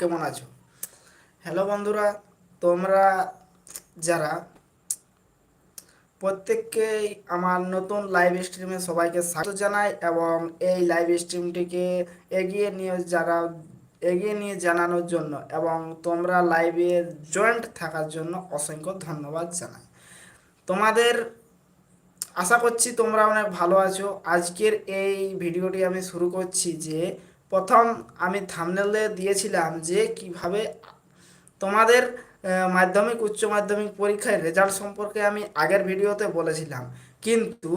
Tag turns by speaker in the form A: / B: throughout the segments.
A: কেমন আছো? হ্যালো বন্ধুরা, তোমরা যারা প্রত্যেককেই আমার নতুন লাইভ স্ট্রিমে সবাইকে স্বাগত জানাই এবং এই লাইভ স্ট্রিমটিকে এগিয়ে নিয়ে যারা, এগিয়ে নিয়ে জানানোর জন্য এবং তোমরা লাইভে জয়েন্ট থাকার জন্য অসংখ্য ধন্যবাদ জানাই। তোমাদের আশা করছি তোমরা অনেক ভালো আছো। আজকের এই ভিডিওটি আমি শুরু করছি যে প্রথম আমি থামনেলে দিয়েছিলাম যে কীভাবে তোমাদের মাধ্যমিক, উচ্চ মাধ্যমিক পরীক্ষায় রেজাল্ট সম্পর্কে আমি আগের ভিডিওতে বলেছিলাম। কিন্তু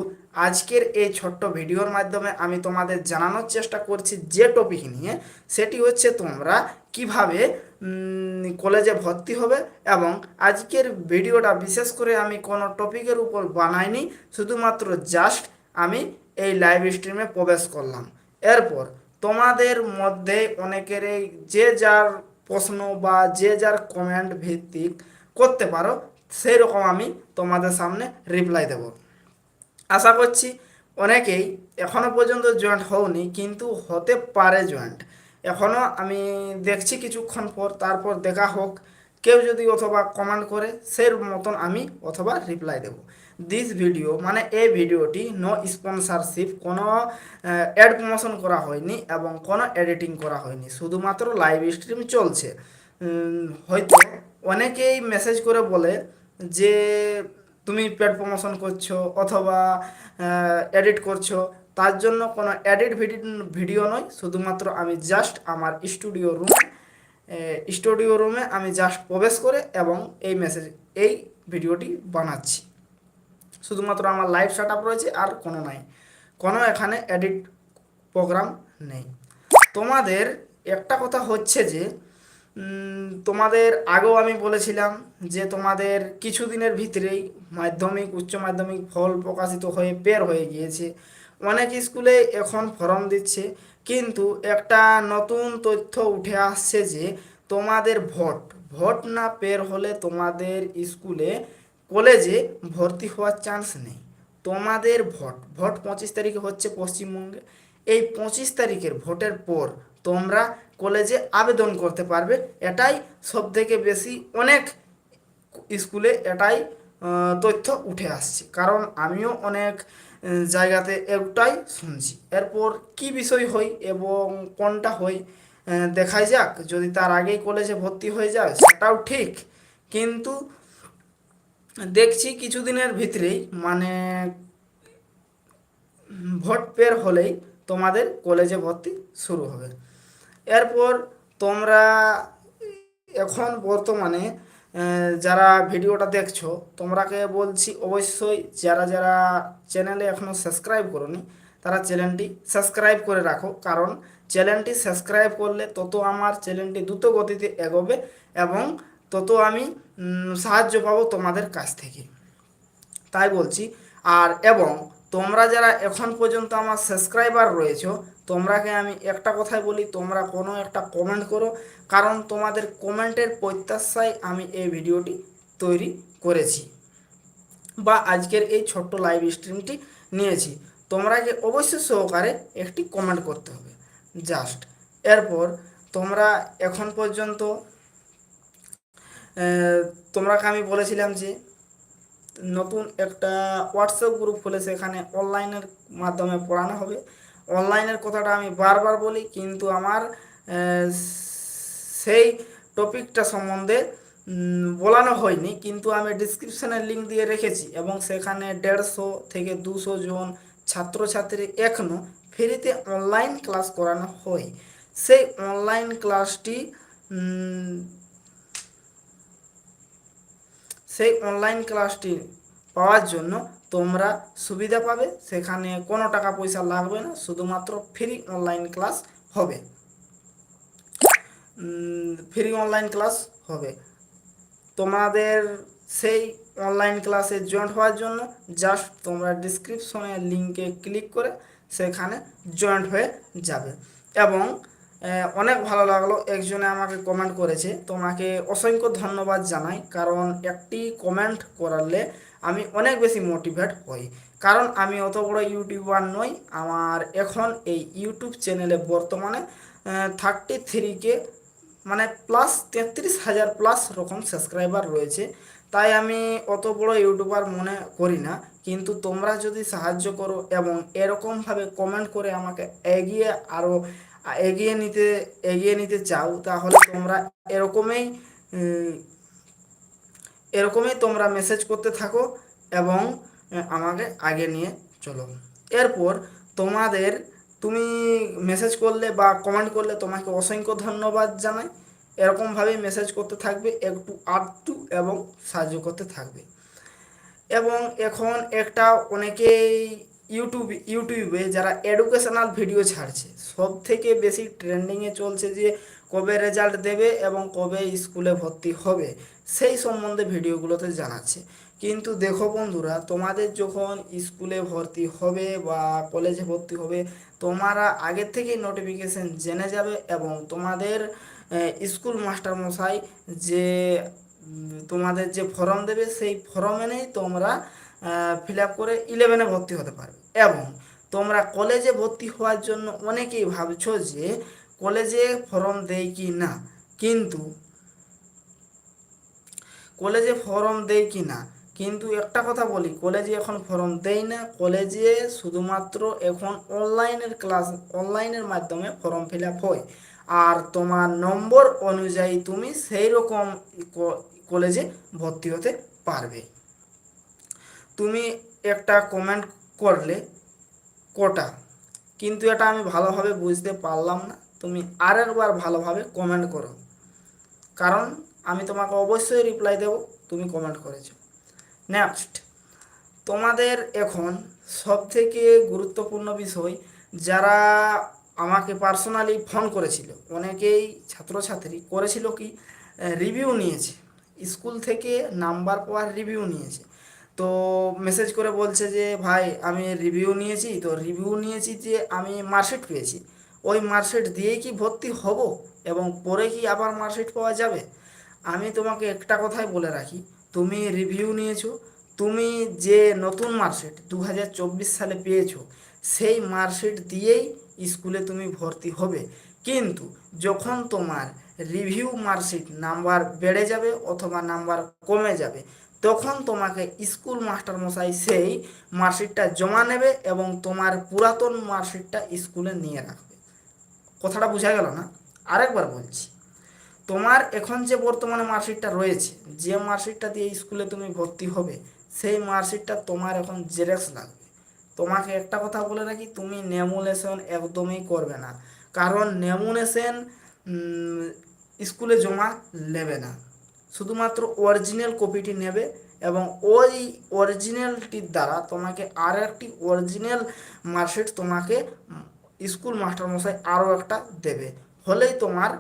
A: আজকের এই ছোট্ট ভিডিওর মাধ্যমে আমি তোমাদের জানানোর চেষ্টা করছি যে টপিক নিয়ে, সেটি হচ্ছে তোমরা কীভাবে কলেজে ভর্তি হবে এবং আজকের ভিডিওটা বিশেষ করে আমি কোনো টপিকের উপর বানাইনি, শুধুমাত্র জাস্ট আমি এই লাইভ স্ট্রিমে প্রবেশ করলাম। এরপর তোমাদের মধ্যে অনেকেরই যে যার প্রশ্ন বা যে যার কমেন্ট ভিত্তিক করতে পারো সেই রকম আমি তোমাদের সামনে রিপ্লাই দেব। আশা করছি অনেকেই এখনও পর্যন্ত জয়েন্ট হওনি, কিন্তু হতে পারে জয়েন্ট এখনও আমি দেখছি কিছুক্ষণ পর, তারপর দেখা হোক। কেউ যদি অথবা কমেন্ট করে, সেই মতন আমি অথবা রিপ্লাই দেব। দিস ভিডিও মানে এই ভিডিওটি নো স্পন্সারশিপ কোনো অ্যাড প্রমোশন করা হয়নি এবং কোনো এডিটিং করা হয়নি। শুধুমাত্র লাইভ স্ট্রিম চলছে। হয়তো অনেকেই মেসেজ করে বলে যে, তুমি পেড প্রমোশন করছ অথবা এডিট করছ। তার জন্য কোনো এডিট ভিডিও নয়। শুধুমাত্র আমি জাস্ট আমার স্টুডিও রুম স্টুডিও রুমে আমি জাস্ট প্রবেশ করে এবং এই মেসেজ এই ভিডিওটি বানাচ্ছি। শুধুমাত্র আমার লাইভ আপ রয়েছে আর কোনো নাই। কোনো এখানে এডিট প্রোগ্রাম নেই। তোমাদের একটা কথা হচ্ছে যে তোমাদের আগেও আমি বলেছিলাম যে তোমাদের কিছুদিনের ভিতরেই মাধ্যমিক, উচ্চ মাধ্যমিক ফল প্রকাশিত হয়ে বের হয়ে গিয়েছে। অনেক স্কুলে এখন ফর্ম দিচ্ছে। কিন্তু একটা নতুন তথ্য উঠে আসছে যে তোমাদের ভোট ভোট না পের হলে তোমাদের স্কুলে কলেজে ভর্তি হওয়ার চান্স নেই। তোমাদের ভোট ভোট পঁচিশ তারিখে হচ্ছে পশ্চিমবঙ্গে। এই পঁচিশ তারিখের ভোটের পর তোমরা কলেজে আবেদন করতে পারবে। এটাই সব থেকে বেশি অনেক স্কুলে এটাই তথ্য উঠে আসছে। কারণ আমিও অনেক জায়গাতে এটাই শুনছি। এরপর কি বিষয় হয় এবং কোনটা হয় দেখাই যাক। যদি তার আগেই কলেজে ভর্তি হয়ে যায়, সেটাও ঠিক। কিন্তু দেখছি কিছুদিনের ভিতরেই মানে ভোট পের হলেই তোমাদের কলেজে ভর্তি শুরু হবে। এরপর তোমরা এখন বর্তমানে যারা ভিডিওটা দেখছ, তোমরাকে বলছি অবশ্যই যারা যারা চ্যানেলে এখনও সাবস্ক্রাইব করনি, তারা চ্যানেলটি সাবস্ক্রাইব করে রাখো। কারণ চ্যানেলটি সাবস্ক্রাইব করলে তত আমার চ্যানেলটি দ্রুত গতিতে এগোবে এবং তত আমি সাহায্য পাবো তোমাদের কাছ থেকে। তাই বলছি, আর এবং তোমরা যারা এখন পর্যন্ত আমার সাবস্ক্রাইবার রয়েছো, তোমরাকে আমি একটা কথাই বলি, তোমরা কোনো একটা কমেন্ট করো, কারণ তোমাদের কমেন্টের প্রত্যাশায় আমি এই ভিডিওটি তৈরি করেছি বা আজকের এই ছোট্ট লাইভ স্ট্রিমটি নিয়েছি। তোমরাকে অবশ্যই সহকারে একটি কমেন্ট করতে হবে। জাস্ট এরপর তোমরা এখন পর্যন্ত তোমরাকে আমি বলেছিলাম যে নতুন একটা হোয়াটসঅ্যাপ গ্রুপ খুলে সেখানে অনলাইনের মাধ্যমে পড়ানো হবে। অনলাইনের কথাটা আমি বারবার বলি, কিন্তু আমার সেই টপিকটা সম্বন্ধে বলানো হয়নি, কিন্তু আমি ডিসক্রিপশানে লিঙ্ক দিয়ে রেখেছি এবং সেখানে দেড়শো থেকে দুশো জন ছাত্রছাত্রী এখনও ফ্রিতে অনলাইন ক্লাস করানো হয়। সেই অনলাইন ক্লাসটি সেই অনলাইন ক্লাসটি পাওয়ার জন্য তোমরা সুবিধা পাবে। সেখানে কোনো টাকা পয়সা লাগবে না, শুধুমাত্র ফ্রি অনলাইন ক্লাস হবে। ফ্রি অনলাইন ক্লাস হবে। তোমাদের সেই অনলাইন ক্লাসে জয়েন্ট হওয়ার জন্য জাস্ট তোমরা ডিসক্রিপশনে লিঙ্কে ক্লিক করে সেখানে জয়েন্ট হয়ে যাবে। এবং অনেক ভালো লাগল। একজনে আমাকে কমেন্ট করেছে। তোমাকে অসংখ্য ধন্যবাদ জানাই। কারণ একটি কমেন্ট করালে আমি অনেক বেশি মোটিভেট হই। কারণ আমি অত বড় ইউটিউবার নই। আমার এখন এই ইউটিউব চ্যানেলে বর্তমানে থার্টি থ্রিকে মানে প্লাস তেত্রিশ হাজার প্লাস রকম সাবস্ক্রাইবার রয়েছে। তাই আমি অত বড় ইউটিউবার মনে করি না। কিন্তু তোমরা যদি সাহায্য করো এবং এরকমভাবে কমেন্ট করে আমাকে এগিয়ে আরও এগিয়ে নিতে এগিয়ে নিতে চাও, তাহলে তোমরা এরকমই এরকমই তোমরা মেসেজ করতে থাকো এবং আমাকে আগে নিয়ে চলো। এরপর তোমাদের, তুমি মেসেজ করলে বা কমেন্ট করলে তোমাকে অসংখ্য ধন্যবাদ জানাই। এরকমভাবেই মেসেজ করতে থাকবে, একটু আধটু এবং সাহায্য করতে থাকবে। এবং এখন একটা অনেকেই ইউটিউব, ইউটিউবে যারা এডুকেশনাল ভিডিও ছাড়ছে সব থেকে বেশি ট্রেন্ডিংয়ে চলছে যে কবে রেজাল্ট দেবে এবং কবে স্কুলে ভর্তি হবে, সেই সম্বন্ধে ভিডিওগুলোতে জানাচ্ছে। কিন্তু দেখো বন্ধুরা, তোমাদের যখন স্কুলে ভর্তি হবে বা কলেজে ভর্তি হবে, তোমরা আগের থেকেই নোটিফিকেশন জেনে যাবে এবং তোমাদের স্কুল মাস্টার মশাই যে তোমাদের যে ফর্ম দেবে, সেই ফর্ম তোমরা ফিল আপ করে ইলেভেনে ভর্তি হতে পারবে। এবং তোমরা কলেজে ভর্তি হওয়ার জন্য অনেকেই ভাবছ যে কলেজে ফর্ম দেয় কি না? কিন্তু কলেজে ফর্ম দেয় কি না? কিন্তু একটা কথা বলি কলেজে এখন ফর্ম দেয় না। কলেজে শুধুমাত্র এখন অনলাইনের ক্লাস অনলাইনের মাধ্যমে ফর্ম ফিল হয়। আর তোমার নম্বর অনুযায়ী তুমি সেই রকম কলেজে ভর্তি হতে পারবে। তুমি একটা কমেন্ট করলে কটা? কিন্তু এটা আমি ভালোভাবে বুঝতে পারলাম না। তুমি আরেকবার ভালোভাবে কমেন্ট করো। কারণ আমি তোমাকে অবশ্যই রিপ্লাই দেব, তুমি কমেন্ট করেছ। নেক্সট তোমাদের এখন সব থেকে গুরুত্বপূর্ণ বিষয়, যারা আমাকে পার্সোনালি ফোন করেছিল, অনেকেই ছাত্রছাত্রী, করেছিল কি? রিভিউ নিয়েছে। স্কুল থেকে নাম্বার পাওয়ার রিভিউ নিয়েছে। তো মেসেজ করে বলছে যে, ভাই, আমি রিভিউ নিয়েছি, তো রিভিউ নিয়েছি যে আমি মার্কশিট পেয়েছি। ওই মার্কশিট দিয়ে কি ভর্তি হব এবং পরে কি আবার মার্কশিট পাওয়া যাবে? আমি তোমাকে একটা কথাই বলে রাখি, তুমি রিভিউ নিয়েছো, তুমি যে নতুন মার্কশিট দু হাজার চব্বিশ সালে পেয়েছ, সেই মার্কশিট দিয়েই স্কুলে তুমি ভর্তি হবে। কিন্তু যখন তোমার রিভিউ মার্কশিট নাম্বার বেড়ে যাবে অথবা নাম্বার কমে যাবে তখন তোমাকে স্কুল মাস্টার মশাই সেই মার্কশিটটা জমা নেবে এবং তোমার পুরাতন মার্কশিটটা স্কুলে নিয়ে রাখবে। কথাটা বোঝা গেল না? আরেকবার বলছি, তোমার এখন যে বর্তমানে মার্কশিটটা রয়েছে, যে মার্কশিটটা দিয়ে স্কুলে তুমি ভর্তি হবে, সেই মার্কশিটটা তোমার এখন জেরক্স লাগবে। তোমাকে একটা কথা বলে রাখি, তুমি নেমুলেশন একদমই করবে না। কারণ নেমুলেশন স্কুলে জমা নেবে না। শুধুমাত্র অরিজিনাল কপিটি নেবে এবং ওই অরিজিনালটির দ্বারা তোমাকে আর একটি অরিজিনাল মার্কশিট তোমাকে স্কুল মাস্টারমশাই আরও একটা দেবে। হলেই তোমার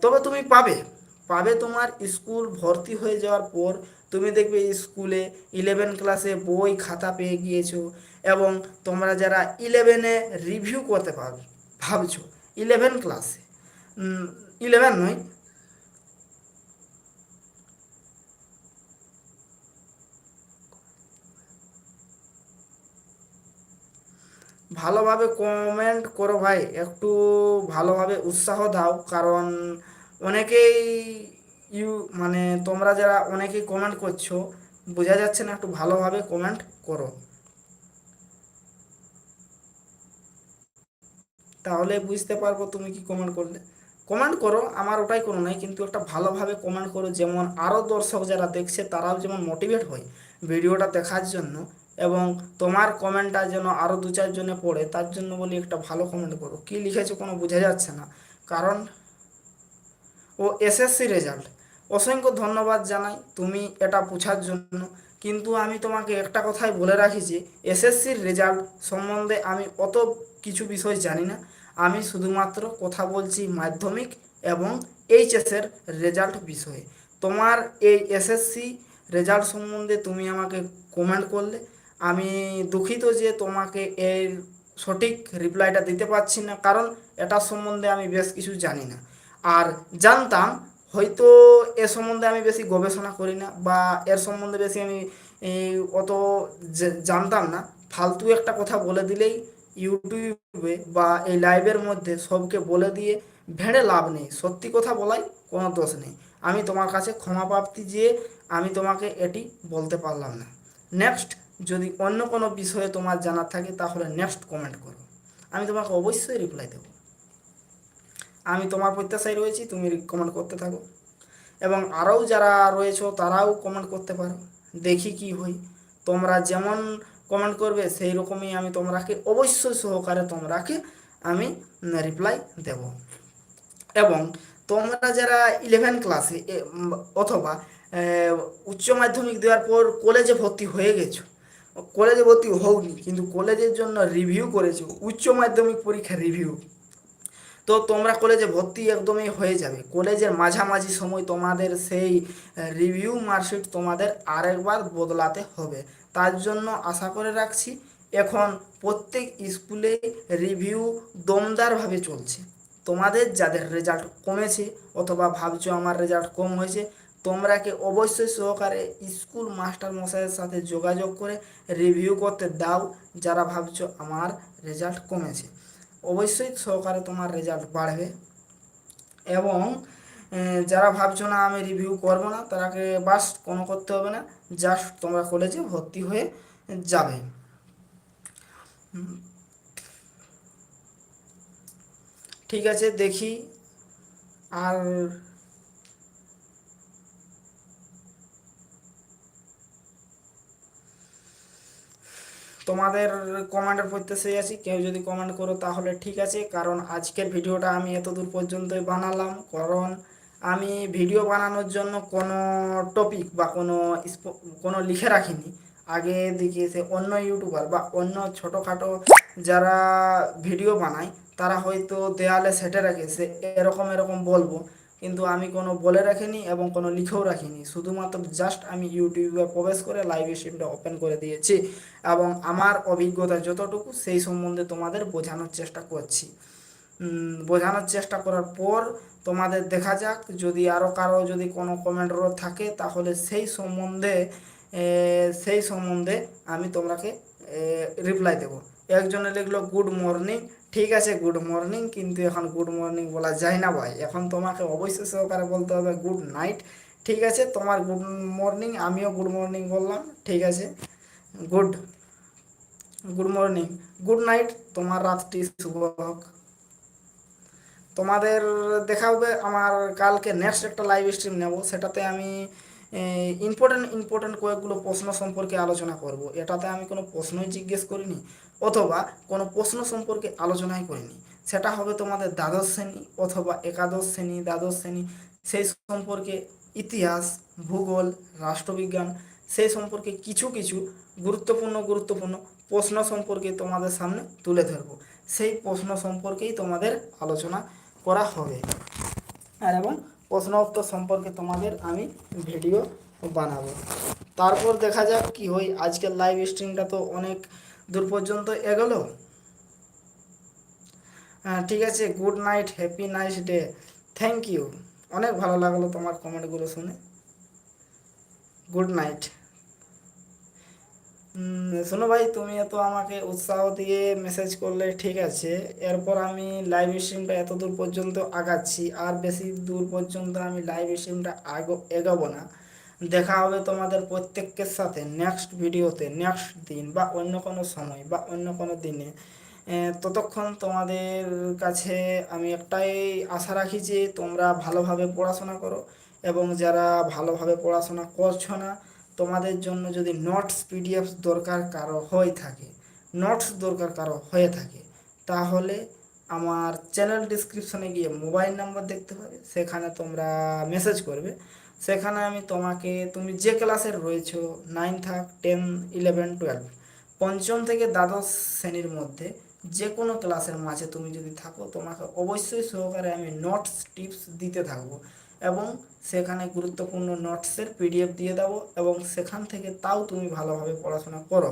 A: তবে তুমি পাবে। পাবে তোমার স্কুল ভর্তি হয়ে যাওয়ার পর তুমি দেখবে স্কুলে ইলেভেন ক্লাসে বই খাতা পেয়ে গিয়েছো এবং তোমরা যারা ইলেভেনে রিভিউ করতে পারবে ভাবছ ইলেভেন ক্লাসে ইলেভেন নয় ভালোভাবে কমেন্ট করো ভাই, একটু ভালোভাবে উৎসাহ দাও, কারণ অনেকেই ইউ মানে তোমরা যারা অনেকেই কমেন্ট করছ, বোঝা যাচ্ছে না একটু ভালোভাবে কমেন্ট করো। তাহলে বুঝতে পারব তুমি কি কমেন্ট করলে। কমেন্ট করো, আমার ওটাই কোনো নাই, কিন্তু একটা ভালোভাবে কমেন্ট করো, যেমন আরও দর্শক যারা দেখছে, তারাও যেমন মোটিভেট হয় ভিডিওটা দেখার জন্য এবং তোমার কমেন্টটা যেন আরও দু চারজনে পড়ে, তার জন্য বলি একটা ভালো কমেন্ট করো। কি লিখেছো কোনো বোঝা যাচ্ছে না। কারণ ও এসএসসি রেজাল্ট অসংখ্য ধন্যবাদ জানাই তুমি এটা বোঝার জন্য। কিন্তু আমি তোমাকে একটা কথাই বলে রাখি যে এসএসসির রেজাল্ট সম্বন্ধে আমি অত কিছু বিষয় জানি না। আমি শুধুমাত্র কথা বলছি মাধ্যমিক এবং এইচএসের রেজাল্ট বিষয়ে। তোমার এই এসএসসি রেজাল্ট সম্বন্ধে তুমি আমাকে কমেন্ট করলে। আমি দুঃখিত যে তোমাকে এর সঠিক রিপ্লাইটা দিতে পারছি না, কারণ এটা সম্বন্ধে আমি বেশ কিছু জানি না। আর জানতাম, হয়তো এ সম্বন্ধে আমি বেশি গবেষণা করি না বা এর সম্বন্ধে বেশি আমি অত জানতাম না। ফালতু একটা কথা বলে দিলেই ইউটিউবে বা এই লাইভের মধ্যে সবকে বলে দিয়ে ভেড়ে লাভ নেই। সত্যি কথা বলাই কোনো দোষ নেই। আমি তোমার কাছে ক্ষমা প্রাপ্তি দিয়ে আমি তোমাকে এটি বলতে পারলাম না। নেক্সট যদি অন্য কোনো বিষয়ে তোমার জানার থাকে, তাহলে নেক্সট কমেন্ট করো। আমি তোমাকে অবশ্যই রিপ্লাই দেবো। আমি তোমার প্রত্যাশায় রয়েছি, তুমি কমেন্ট করতে থাকো। এবং আরও যারা রয়েছে, তারাও কমেন্ট করতে পারো। দেখি কি হই তোমরা যেমন কমেন্ট করবে সেই রকমই আমি তোমরাকে অবশ্যই সহকারে তোমরাকে আমি রিপ্লাই দেব। এবং তোমরা যারা ইলেভেন ক্লাসে অথবা উচ্চ মাধ্যমিক দেওয়ার পর কলেজে ভর্তি হয়ে গেছো কলেজে ভর্তি হওনি, কিন্তু কলেজের জন্য রিভিউ করেছ, উচ্চ মাধ্যমিক পরীক্ষা রিভিউ তো তোমরা কলেজে ভর্তি একদমই হয়ে যাবে। কলেজের মাঝামাঝি সময় তোমাদের সেই রিভিউ মার্কশিট তোমাদের আরেকবার বদলাতে হবে। তার জন্য আশা করে রাখছি, এখন প্রত্যেক স্কুলে রিভিউ দমদারভাবে চলছে। তোমাদের যাদের রেজাল্ট কমেছে, অথবা ভাবছ আমার রেজাল্ট কম হয়েছে তোমরাকে অবশ্যই সহকারে স্কুল মাস্টার মশাইয়ের সাথে যোগাযোগ করে রিভিউ করতে দাও, যারা ভাবছ আমার রেজাল্ট কমেছে। অবশ্যই সহকারে তোমার রেজাল্ট বাড়বে। এবং যারা ভাবছ না আমি রিভিউ করব না, তারাকে বাস কোনো করতে হবে না জাস্ট তোমরা কলেজে ভর্তি হয়ে যাবে। ঠিক আছে, দেখি। আর তোমাদের কমেন্টের প্রত্যাশায় আছি। কেউ যদি কমেন্ট করো তাহলে ঠিক আছে, কারণ আজকের ভিডিওটা আমি এত দূর পর্যন্তই বানালাম। কারণ আমি ভিডিও বানানোর জন্য কোনো টপিক বা কোনো কোনো লিখে রাখিনি। আগে দেখিয়েছে অন্য ইউটিউবার বা অন্য ছোটোখাটো যারা ভিডিও বানায়, তারা হয়তো দেয়ালে সেটে রাখে, সে এরকম এরকম বলব। কিন্তু আমি কোনো বলে রাখিনি এবং কোনো লিখেও রাখিনি। শুধুমাত্র জাস্ট আমি ইউটিউবে প্রবেশ করে লাইভ স্ট্রিমটা ওপেন করে দিয়েছি এবং আমার অভিজ্ঞতা যতটুকু সেই সম্বন্ধে তোমাদের বোঝানোর চেষ্টা করছি। বোঝানোর চেষ্টা করার পর তোমাদের দেখা যাক, যদি আরও কারও যদি কোনো কমেন্ট থাকে, তাহলে সেই সম্বন্ধে সেই সম্বন্ধে আমি তোমাকে রিপ্লাই দেবো। একজনে লিখলো গুড মর্নিং ঠিক আছে গুড মর্নিং কিন্তু এখন গুড মর্নিং বলা যায় না ভাই। এখন তোমাকে অবশ্যই সহকারে বলতে হবে গুড নাইট ঠিক আছে? তোমার গুড মর্নিং আমিও গুড মর্নিং বললাম, ঠিক আছে? Good good morning good night তোমার রাতটি শুভ হোক। তোমাদের দেখা হবে, আমার কালকে নেক্সট একটা লাইভ স্ট্রিম নেব, সেটাতে আমি ইম্পর্টেন্ট ইম্পর্টেন্ট কয়েকগুলো প্রশ্ন সম্পর্কে আলোচনা করব। এটাতে আমি কোনো প্রশ্নই জিজ্ঞেস করিনি। অথবা কোনো প্রশ্ন সম্পর্কে আলোচনাই করিনি। সেটা হবে তোমাদের দ্বাদশ শ্রেণি অথবা একাদশ শ্রেণি, দ্বাদশ শ্রেণি। সেই সম্পর্কে ইতিহাস, ভূগোল, রাষ্ট্রবিজ্ঞান, সেই সম্পর্কে কিছু কিছু গুরুত্বপূর্ণ গুরুত্বপূর্ণ প্রশ্ন সম্পর্কে তোমাদের সামনে তুলে ধরবো। সেই প্রশ্ন সম্পর্কেই তোমাদের আলোচনা করা হবে। আর এবং প্রশ্ন উত্তর সম্পর্কে তোমাদের আমি ভিডিও বানাবো। তারপর দেখা যাক কি হয়। আজকের লাইভ স্ট্রিমটা তো অনেক দূর পর্যন্ত এগোলো। হ্যাঁ ঠিক আছে good night happy nice day thank you অনেক ভালো লাগল তোমার কমেন্টগুলো শুনে। গুড নাইট শোনো ভাই, তুমি এত আমাকে উৎসাহ দিয়ে মেসেজ করলে, ঠিক আছে। এরপর আমি লাইভ স্ট্রিমটা এত দূর পর্যন্ত আগাচ্ছি, আর বেশি দূর পর্যন্ত আমি লাইভ স্ট্রিমটা আগো, এগাবো না। দেখা হবে তোমাদের প্রত্যেকের সাথে নেক্সট ভিডিওতে নেক্সট দিন বা অন্য কোনো সময় বা অন্য কোনো দিনে। ততক্ষণ তোমাদের কাছে আমি একটাই আশা রাখি যে তোমরা ভালোভাবে পড়াশোনা করো এবং যারা ভালোভাবে পড়াশোনা করছ না, তোমাদের জন্য যদি নোটস পিডিএফ দরকার কারও হয়ে থাকে নোটস দরকার কারও হয়ে থাকে, তাহলে আমার চ্যানেল ডিসক্রিপশনে গিয়ে মোবাইল নাম্বার দেখতে পাবে, সেখানে তোমরা মেসেজ করবে। সেখানে আমি তোমাকে, তুমি যে ক্লাসের রয়েছো নাইন থাক টেন ইলেভেন টুয়েলভ পঞ্চম থেকে দ্বাদশ শ্রেণির মধ্যে যে কোনো ক্লাসের মাঝে তুমি যদি থাকো, তোমাকে অবশ্যই সহকারে আমি নোটস টিপস দিতে থাকব এবং সেখানে গুরুত্বপূর্ণ নোটসের পিডিএফ দিয়ে দেবো এবং সেখান থেকে তাও তুমি ভালোভাবে পড়াশোনা করো।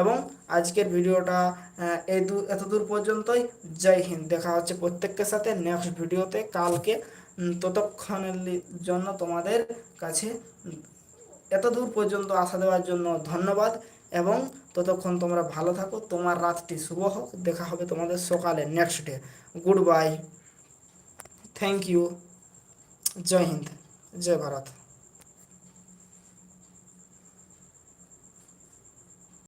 A: এবং আজকের ভিডিওটা এই দু এত দূর পর্যন্তই। জয় হিন্দ। দেখা হচ্ছে প্রত্যেকের সাথে নেক্সট ভিডিওতে কালকে ততক্ষণের জন্য তোমাদের কাছে এত দূর পর্যন্ত আসা দেওয়ার জন্য ধন্যবাদ এবং ততক্ষণ তোমরা ভালো থাকো। তোমার রাতটি শুভ হোক। দেখা হবে তোমাদের সকালে next day good bye thank you Jai Hind Jai Bharat